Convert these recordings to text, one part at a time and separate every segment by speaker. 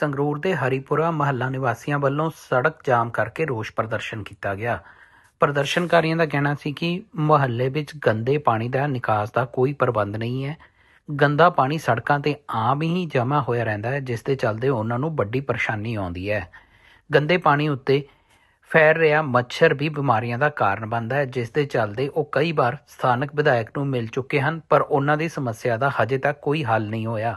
Speaker 1: ਸੰਗਰੂਰ ਦੇ ਹਰੀਪੁਰਾ ਮਹੱਲਾ ਨਿਵਾਸੀਆਂ ਵੱਲੋਂ ਸੜਕ ਜਾਮ ਕਰਕੇ ਰੋਸ ਪ੍ਰਦਰਸ਼ਨ ਕੀਤਾ ਗਿਆ। ਪ੍ਰਦਰਸ਼ਨਕਾਰੀਆਂ ਦਾ ਕਹਿਣਾ ਸੀ ਕਿ ਮੁਹੱਲੇ ਵਿੱਚ ਗੰਦੇ ਪਾਣੀ ਦਾ ਨਿਕਾਸ ਦਾ ਕੋਈ ਪ੍ਰਬੰਧ ਨਹੀਂ ਹੈ। ਗੰਦਾ ਪਾਣੀ ਸੜਕਾਂ ਤੇ ਆਮ ਹੀ ਜਮ੍ਹਾਂ ਹੋਇਆ ਰਹਿੰਦਾ ਹੈ, ਜਿਸ ਦੇ ਚੱਲਦੇ ਉਹਨਾਂ ਨੂੰ ਵੱਡੀ ਪਰੇਸ਼ਾਨੀ ਆਉਂਦੀ ਹੈ। ਗੰਦੇ ਪਾਣੀ ਉੱਤੇ ਫੈਲ ਰਿਹਾ, ਮੱਛਰ ਵੀ ਬਿਮਾਰੀਆਂ ਦਾ ਕਾਰਨ ਬਣਦਾ ਹੈ ਜਿਸ ਦੇ ਚੱਲਦੇ ਉਹ ਕਈ ਵਾਰ ਸਥਾਨਕ ਵਿਧਾਇਕ ਨੂੰ ਮਿਲ ਚੁੱਕੇ ਹਨ, ਪਰ ਉਹਨਾਂ ਦੀ ਸਮੱਸਿਆ ਦਾ ਹਜੇ ਤੱਕ ਕੋਈ ਹੱਲ ਨਹੀਂ ਹੋਇਆ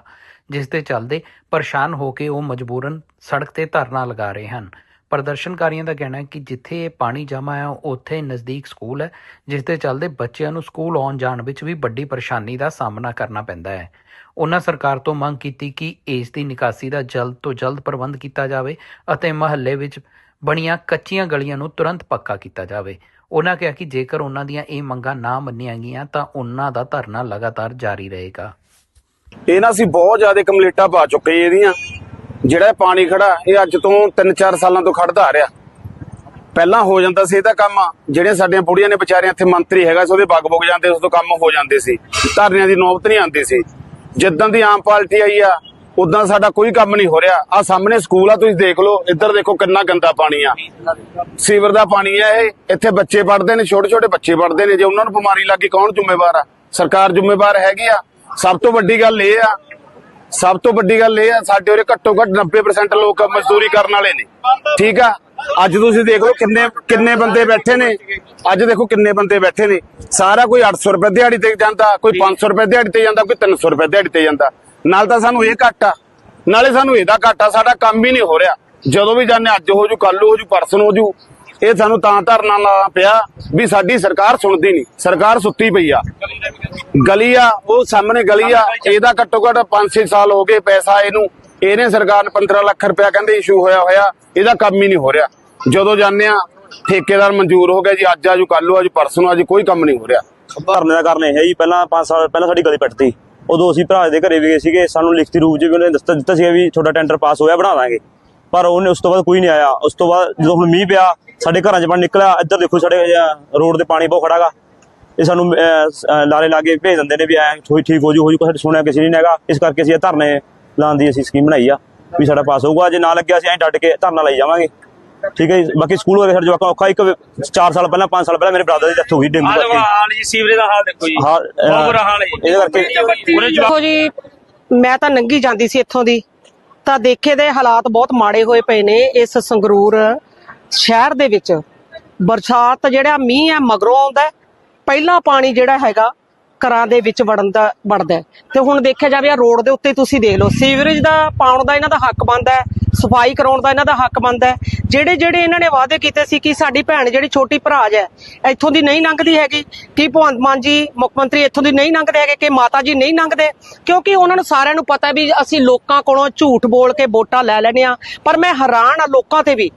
Speaker 1: ਜਿਸ ਦੇ ਚੱਲਦੇ ਪਰੇਸ਼ਾਨ ਹੋ ਕੇ ਉਹ ਮਜਬੂਰਨ ਸੜਕ ਤੇ ਧਰਨਾ ਲਗਾ ਰਹੇ ਹਨ। ਪ੍ਰਦਰਸ਼ਨਕਾਰੀਆਂ ਦਾ ਕਹਿਣਾ ਹੈ ਕਿ ਜਿੱਥੇ ਇਹ ਪਾਣੀ ਜਮ੍ਹਾਂ ਹੈ ਉੱਥੇ ਨਜ਼ਦੀਕ ਸਕੂਲ ਹੈ ਜਿਸ ਦੇ ਚੱਲਦੇ ਬੱਚਿਆਂ ਨੂੰ ਸਕੂਲ ਆਉਣ ਜਾਣ ਵਿੱਚ ਵੀ ਵੱਡੀ ਪਰੇਸ਼ਾਨੀ ਦਾ ਸਾਹਮਣਾ ਕਰਨਾ ਪੈਂਦਾ ਹੈ। ਉਹਨਾਂ ਸਰਕਾਰ ਤੋਂ ਮੰਗ ਕੀਤੀ ਕਿ ਇਸ ਦੀ ਨਿਕਾਸੀ ਦਾ ਜਲਦ ਤੋਂ ਜਲਦ ਪ੍ਰਬੰਧ ਕੀਤਾ ਜਾਵੇ ਅਤੇ ਮਹੱਲੇ ਵਿੱਚ ਬਣੀਆਂ ਕੱਚੀਆਂ ਗਲੀਆਂ ਨੂੰ ਤੁਰੰਤ ਪੱਕਾ ਕੀਤਾ ਜਾਵੇ। ਉਹਨਾਂ ਕਿਹਾ ਕਿ ਜੇਕਰ ਉਹਨਾਂ ਦੀਆਂ ਇਹ ਮੰਗਾਂ ਨਾ ਮੰਨੀਆਂ ਗਈਆਂ, ਤਾਂ ਉਹਨਾਂ ਦਾ ਧਰਨਾ ਲਗਾਤਾਰ ਜਾਰੀ ਰਹੇਗਾ।
Speaker 2: ਇਹ ਨਾ ਬਹੁਤ ਜ਼ਿਆਦਾ ਕੰਪਲੀਟਾਂ ਪਾ ਚੁੱਕੇ ਇਹਦੀਆਂ। ਜਿਹੜਾ ਪਾਣੀ ਖੜਾ, ਇਹ ਅੱਜ ਤੋਂ 3-4 ਸਾਲਾਂ ਤੋਂ ਖੜਦਾ ਆ ਰਿਹਾ। ਪਹਿਲਾਂ ਹੋ ਜਾਂਦਾ ਸੀ ਇਹਦਾ ਕੰਮ, ਜਿਹੜੀਆਂ ਸਾਡੀਆਂ ਬੁੜੀਆਂ ਨੇ ਵਿਚਾਰੀਆਂ, ਇੱਥੇ ਮੰਤਰੀ ਹੈਗਾ ਸੀ, ਉਹਦੇ ਬਗ ਬੁਗ ਜਾਂਦੇ, ਉਸ ਤੋਂ ਕੰਮ ਹੋ ਜਾਂਦੇ ਸੀ। ਧਰਨਿਆਂ ਦੀ ਨੌਬਤ ਨਹੀਂ ਆਉਂਦੀ ਸੀ। ਜਿੱਦਾਂ ਦੀ ਆਮ ਪਾਰਟੀ ਆਈ ਆ ਉਦਾਂ ਸਾਡਾ ਕੋਈ ਕੰਮ ਨਹੀਂ ਹੋ ਰਿਹਾ। ਆ ਸਾਹਮਣੇ ਸਕੂਲ ਆ, ਤੁਸੀਂ ਦੇਖ ਲਓ, ਇੱਧਰ ਦੇਖੋ ਕਿੰਨਾ ਗੰਦਾ ਪਾਣੀ ਆ। ਸੀਵਰ ਦਾ ਪਾਣੀ ਆ ਇਹ, ਇੱਥੇ ਬੱਚੇ ਪੜਦੇ ਨੇ ਛੋਟੇ ਛੋਟੇ ਬੱਚੇ ਪੜਦੇ ਨੇ, ਜੇ ਉਹਨਾਂ ਨੂੰ ਬਿਮਾਰੀ ਲੱਗੀ ਕੌਣ ਜ਼ਿੰਮੇਵਾਰ ਆ? ਸਰਕਾਰ ਜ਼ਿੰਮੇਵਾਰ ਹੈਗੀ ਆ। ਸਭ ਤੋਂ ਵੱਡੀ ਗੱਲ ਇਹ ਆ, ਸਭ ਤੋਂ ਵੱਡੀ ਗੱਲ ਇਹ ਆ, ਸਾਡੇ ਉਰੇ ਘੱਟੋ ਘੱਟ 90% ਲੋਕ ਮਜ਼ਦੂਰੀ ਕਰਨ ਵਾਲੇ ਨੇ। ਠੀਕ ਆ? ਅੱਜ ਤੁਸੀਂ ਦੇਖ ਲਓ ਕਿੰਨੇ ਕਿੰਨੇ ਬੰਦੇ ਬੈਠੇ ਨੇ। ਅੱਜ ਦੇਖੋ ਕਿੰਨੇ ਬੰਦੇ ਬੈਠੇ ਨੇ। ਸਾਰਾ ਕੋਈ 800 ਰੁਪਏ ਦਿਹਾੜੀ ਤੇ ਜਾਂਦਾ, ਕੋਈ 500 ਰੁਪਏ ਦਿਹਾੜੀ ਤੇ ਜਾਂਦਾ, ਕੋਈ 300 ਰੁਪਏ ਦਿਹਾੜੀ ਤੇ ਜਾਂਦਾ। ਨਾਲ ਤਾਂ ਸਾਨੂੰ ਇਹ ਘੱਟ ਆ। ਨਾਲੇ ਸਾਨੂੰ ਇਹਦਾ ਘੱਟ ਆ, ਸਾਡਾ ਕੰਮ ਹੀ ਨਹੀਂ ਹੋ ਰਿਹਾ। ਜਦੋਂ ਵੀ ਜਾਂਦੇ ਅੱਜ ਹੋ ਜੂ ਕੱਲ ਹੋ ਜੂ ਪਰਸਨ ਹੋ ਜੂ, ਇਹ ਸਾਨੂੰ ਤਾਂ ਧਰਨਾ ਲਾਣਾ ਪਿਆ ਵੀ ਸਾਡੀ ਸਰਕਾਰ ਸੁਣਦੀ ਨਹੀਂ। ਸਰਕਾਰ ਸੁੱਤੀ ਪਈ ਆ। ਗਲੀ ਆ, ਉਹ ਸਾਹਮਣੇ ਗਲੀ ਆ, ਇਹਦਾ ਘੱਟੋ ਘੱਟ 5-6 ਸਾਲ ਹੋ ਗਏ ਪੈਸਾ ਇਹਨੂੰ। ਇਹਨੇ ਸਰਕਾਰ ਨੇ 15 ਲੱਖ ਰੁਪਇਆ ਕਹਿੰਦੇ ਇਸ਼ੂ ਹੋਇਆ ਹੋਇਆ, ਇਹਦਾ ਕੰਮ ਹੀ ਨਹੀਂ ਹੋ ਰਿਹਾ। ਜਦੋਂ ਜਾਂਦੇ ਆ, ਠੇਕੇਦਾਰ ਮਨਜ਼ੂਰ ਹੋ ਗਿਆ ਜੀ, ਅੱਜ ਆਜੂ ਕੱਲ ਆਜੂ ਪਰਸੋਂ ਨੂੰ ਆਜੂ ਕੋਈ ਕੰਮ ਨਹੀਂ ਹੋ ਰਿਹਾ।
Speaker 3: ਧਰਨੇ ਦਾ ਕਾਰਨ ਇਹ ਹੈ ਜੀ, ਪਹਿਲਾਂ 5 ਸਾਲ, ਪਹਿਲਾਂ ਸਾਡੀ ਗਲੀ ਪੱਟਤੀ। ਉਦੋਂ ਅਸੀਂ ਭਰਾ ਦੇ ਘਰੇ ਵੀ ਗਏ ਸੀਗੇ ਸਾਨੂੰ ਲਿਖਤੀ ਰੂਪ 'ਚ ਵੀ ਉਹਨੇ ਦੱਸ ਦਿੱਤਾ ਸੀਗਾ ਵੀ ਤੁਹਾਡਾ ਟੈਂਡਰ ਪਾਸ ਹੋਇਆ ਬਣਾ ਦਾਂਗੇ। ਪਰ ਉਹਨੇ ਉਸ ਤੋਂ ਬਾਅਦ ਕੋਈ ਨਹੀਂ ਆਇਆ। ਉਸ ਤੋਂ ਬਾਅਦ ਜਦੋਂ ਹੁਣ ਮੀਂਹ ਪਿਆ ਸਾਡੇ ਘਰਾਂ 'ਚ ਪਾਣੀ ਨਿਕਲਿਆ ਇੱਧਰ ਦੇਖੋ ਸਾਡੇ ਰੋਡ ਤੇ ਪਾਣੀ ਬਹੁਤ ਖੜਾਗਾ ਇਹ ਸਾਨੂੰ ਅਹ, ਲਾਰੇ ਲਾ ਕੇ ਭੇਜ ਦਿੰਦੇ ਨੇ ਵੀ ਐ ਹੋਈ ਠੀਕ ਹੋ ਜੂ ਹੋ ਜੂ ਸਾਡੇ ਸੁਣਿਆ ਕਿਸੇ ਨੇ ਨਹੀਂ ਹੈਗਾ। ਇਸ ਕਰਕੇ ਅਸੀਂ ਇਹ ਧਰਨੇ ਲਾਉਣ ਦੀ ਅਸੀਂ ਸਕੀਮ ਬਣਾਈ ਆ ਵੀ ਸਾਡਾ ਪਾਸ ਹੋਊਗਾ। ਜੇ ਨਾ ਲੱਗਿਆ ਅਸੀਂ ਐਂ ਡੱਟ ਕੇ ਧਰਨਾ ਲਾਈ ਜਾਵਾਂਗੇ। ਠੀਕ ਹੈ ਜੀ ਬਾਕੀ ਸਕੂਲ ਵਗੈਰਾ ਸਾਡੇ ਜਵਾਕਾਂ ਔਖਾ ਇੱਕ 4 ਸਾਲ ਪਹਿਲਾਂ 5 ਸਾਲ ਪਹਿਲਾਂ ਮੇਰੇ ਬ੍ਰਦਰ ਦੀ ਡੈਥ ਹੋ ਗਈ ਡੇਂਗੂ
Speaker 4: ਹਾਲ
Speaker 3: ਕਰਕੇ।
Speaker 4: ਹਾਲ ਜੀ ਸੀਵਰੇਜ ਦਾ ਹਾਲ ਦੇਖੋ ਜੀ।
Speaker 3: ਹਾਂ,
Speaker 4: ਬਹੁਤ ਬੁਰਾ ਹਾਲ ਹੈ
Speaker 3: ਇਹਦੇ ਕਰਕੇ
Speaker 4: ਪੂਰੇ
Speaker 5: ਦੇਖੋ ਜੀ ਮੈਂ ਤਾਂ ਨੰਗੀ ਜਾਂਦੀ ਸੀ ਇੱਥੋਂ ਦੀ। ਤਾਂ ਦੇਖੇ ਦੇ ਹਾਲਾਤ ਬਹੁਤ ਮਾੜੇ ਹੋਏ ਪਏ ਨੇ ਇਸ ਸੰਗਰੂਰ ਸ਼ਹਿਰ ਦੇ ਵਿੱਚ। ਬਰਸਾਤ ਜਿਹੜਾ ਮੀਂਹ ਹੈ ਮਗਰੋਂ ਆਉਂਦਾ। ਪਹਿਲਾ ਪਾਣੀ ਜਿਹੜਾ ਹੈਗਾ ਘਰਾਂ ਦੇ ਵਿੱਚ ਵੜਨ ਦਾ ਵੜਦਾ। ਤੇ ਹੁਣ ਦੇਖਿਆ ਜਾਵੇ ਆ ਰੋਡ ਦੇ ਉੱਤੇ ਤੁਸੀਂ ਦੇਖ ਲਓ ਸੀਵਰੇਜ ਦਾ ਪਾਉਣ ਦਾ ਇਹਨਾਂ ਦਾ ਹੱਕ ਬਣਦਾ ਹੈ। ਸਫ਼ਾਈ ਕਰਾਉਣ ਦਾ ਇਹਨਾਂ ਦਾ ਹੱਕ ਬਣਦਾ ਹੈ। ਜਿਹੜੇ ਜਿਹੜੇ ਇਹਨਾਂ ਨੇ ਵਾਅਦੇ ਕੀਤੇ ਸੀ ਕਿ ਸਾਡੀ ਭੈਣ ਜਿਹੜੀ ਛੋਟੀ ਭਰਾਜ ਹੈ, ਇੱਥੋਂ ਦੀ ਨਹੀਂ ਲੰਘਦੀ ਹੈਗੀ। ਕਿ ਭਗਵੰਤ ਮਾਨ ਜੀ, ਮੁੱਖ ਮੰਤਰੀ ਇੱਥੋਂ ਦੀ ਨਹੀਂ ਲੰਘਦੇ ਹੈਗੇ ਕਿ ਮਾਤਾ ਜੀ ਨਹੀਂ ਲੰਘਦੇ? ਕਿਉਂਕਿ ਉਹਨਾਂ ਨੂੰ ਸਾਰਿਆਂ ਨੂੰ ਪਤਾ ਵੀ ਅਸੀਂ ਲੋਕਾਂ ਕੋਲੋਂ ਝੂਠ ਬੋਲ ਕੇ ਵੋਟਾਂ ਲੈ ਲੈਣੇ ਆ ਪਰ ਮੈਂ ਹੈਰਾਨ ਆ ਲੋਕਾਂ ਤੇ ਵੀ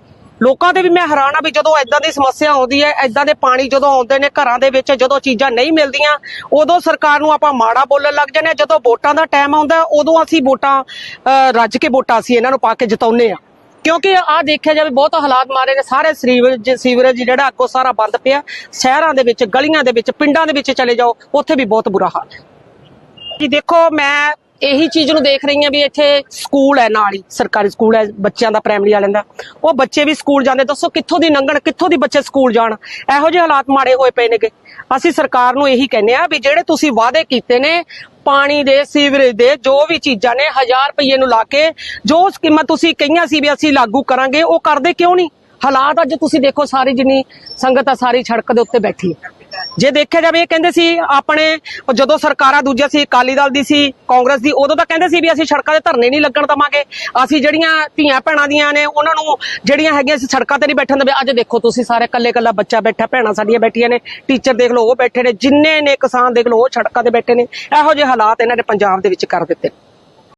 Speaker 5: ਲੋਕਾਂ ਦੇ ਵੀ ਮੈਂ ਹੈਰਾਨ ਆ ਵੀ ਜਦੋਂ ਐਦਾਂ ਦੀ ਸਮੱਸਿਆ ਆਉਂਦੀ ਹੈ ਐਦਾਂ ਦੇ ਪਾਣੀ ਜਦੋਂ ਆਉਂਦੇ ਨੇ ਘਰਾਂ ਦੇ ਵਿੱਚ ਜਦੋਂ ਚੀਜ਼ਾਂ ਨਹੀਂ ਮਿਲਦੀਆਂ ਉਦੋਂ ਸਰਕਾਰ ਨੂੰ ਆਪਾਂ ਮਾੜਾ ਬੋਲਣ ਲੱਗ ਜਾਂਦੇ ਆ ਜਦੋਂ ਵੋਟਾਂ ਦਾ ਟਾਈਮ ਆਉਂਦਾ ਉਦੋਂ ਅਸੀਂ ਵੋਟਾਂ ਅਹ, ਰੱਜ ਕੇ ਵੋਟਾਂ ਅਸੀਂ ਇਹਨਾਂ ਨੂੰ ਪਾ ਕੇ ਜਿਤਾਉਂਦੇ ਆ ਕਿਉਂਕਿ ਆਹ ਦੇਖਿਆ ਜਾਵੇ ਬਹੁਤ ਹਾਲਾਤ ਮਾਰੇ ਨੇ। ਸਾਰੇ ਸੀਵਰੇਜ ਸੀਵਰੇਜ ਜਿਹੜਾ ਅੱਗੋਂ ਸਾਰਾ ਬੰਦ ਪਿਆ। ਸ਼ਹਿਰਾਂ ਦੇ ਵਿੱਚ ਗਲੀਆਂ ਦੇ ਵਿੱਚ ਪਿੰਡਾਂ ਦੇ ਵਿੱਚ ਚਲੇ ਜਾਓ ਉੱਥੇ ਵੀ ਬਹੁਤ ਬੁਰਾ ਹਾਲ ਹੈ। ਜੀ ਦੇਖੋ ਮੈਂ ਇਹੀ ਚੀਜ਼ ਨੂੰ ਦੇਖ ਰਹੀ ਹਾਂ ਵੀ ਇੱਥੇ ਸਕੂਲ ਹੈ ਨਾਲ ਹੀ, ਸਰਕਾਰੀ ਸਕੂਲ ਹੈ, ਬੱਚਿਆਂ ਦਾ ਪ੍ਰਾਇਮਰੀ ਵਾਲਿਆਂ ਦਾ। ਉਹ ਬੱਚੇ ਵੀ ਸਕੂਲ ਜਾਂਦੇ, ਦੱਸੋ ਕਿੱਥੋਂ ਦੀ ਲੰਘਣ ਕਿੱਥੋਂ ਦੀ ਬੱਚੇ ਸਕੂਲ ਜਾਣ? ਇਹੋ ਜਿਹੇ ਹਾਲਾਤ ਮਾੜੇ ਹੋਏ ਪਏ ਨੇਗੇ। ਅਸੀਂ ਸਰਕਾਰ ਨੂੰ ਇਹੀ ਕਹਿੰਦੇ ਆ ਵੀ ਜਿਹੜੇ ਤੁਸੀਂ ਵਾਅਦੇ ਕੀਤੇ ਨੇ, ਪਾਣੀ ਦੇ, ਸੀਵਰੇਜ ਦੇ, ਜੋ ਵੀ ਚੀਜ਼ਾਂ ਨੇ 1000 ਰੁਪਏ ਨੂੰ ਲਾ ਕੇ, ਜੋ ਸਕੀਮਾਂ ਤੁਸੀਂ ਕਹੀਆਂ ਸੀ ਵੀ ਅਸੀਂ ਲਾਗੂ ਕਰਾਂਗੇ, ਉਹ ਕਰਦੇ ਕਿਉਂ ਨਹੀਂ? ਹਾਲਾਤ ਅੱਜ ਤੁਸੀਂ ਦੇਖੋ, ਸਾਰੀ ਜਿੰਨੀ ਸੰਗਤ ਆ, ਸਾਰੀ ਸੜਕ ਦੇ ਉੱਤੇ ਬੈਠੀ ਹੈ। ਜੇ ਦੇਖਿਆ ਜਾਵੇ ਇਹ ਕਹਿੰਦੇ ਸੀ ਆਪਣੇ ਜਦੋਂ ਸਰਕਾਰਾਂ ਦੂਜੀਆਂ ਸੀ, ਅਕਾਲੀ ਦਲ ਦੀ ਸੀ, ਕਾਂਗਰਸ ਦੀ, ਉਦੋਂ ਤਾਂ ਕਹਿੰਦੇ ਸੀ ਵੀ ਅਸੀਂ ਸੜਕਾਂ ਤੇ ਧਰਨੇ ਨਹੀਂ ਲੱਗਣ ਦਵਾਂਗੇ। ਅਸੀਂ ਜਿਹੜੀਆਂ ਧੀਆਂ ਭੈਣਾਂ ਦੀਆਂ ਨੇ, ਉਹਨਾਂ ਨੂੰ ਜਿਹੜੀਆਂ ਹੈਗੀਆਂ ਸੀ ਸੜਕਾਂ ਤੇ ਨਹੀਂ ਬੈਠਣ ਦੇਵੇ। ਅੱਜ ਦੇਖੋ ਤੁਸੀਂ ਸਾਰੇ ਕੱਲੇ ਕੱਲਾ ਬੱਚਾ ਬੈਠਾ, ਭੈਣਾਂ ਸਾਡੀਆਂ ਬੈਠੀਆਂ ਨੇ ਟੀਚਰ ਦੇਖ ਲਓ ਉਹ ਬੈਠੇ ਨੇ, ਜਿੰਨੇ ਨੇ ਕਿਸਾਨ ਦੇਖ ਲਓ ਉਹ ਸੜਕਾਂ ਤੇ ਬੈਠੇ ਨੇ। ਇਹੋ ਜਿਹੇ ਹਾਲਾਤ ਇਹਨਾਂ ਨੇ ਪੰਜਾਬ ਦੇ ਵਿੱਚ ਕਰ ਦਿੱਤੇ।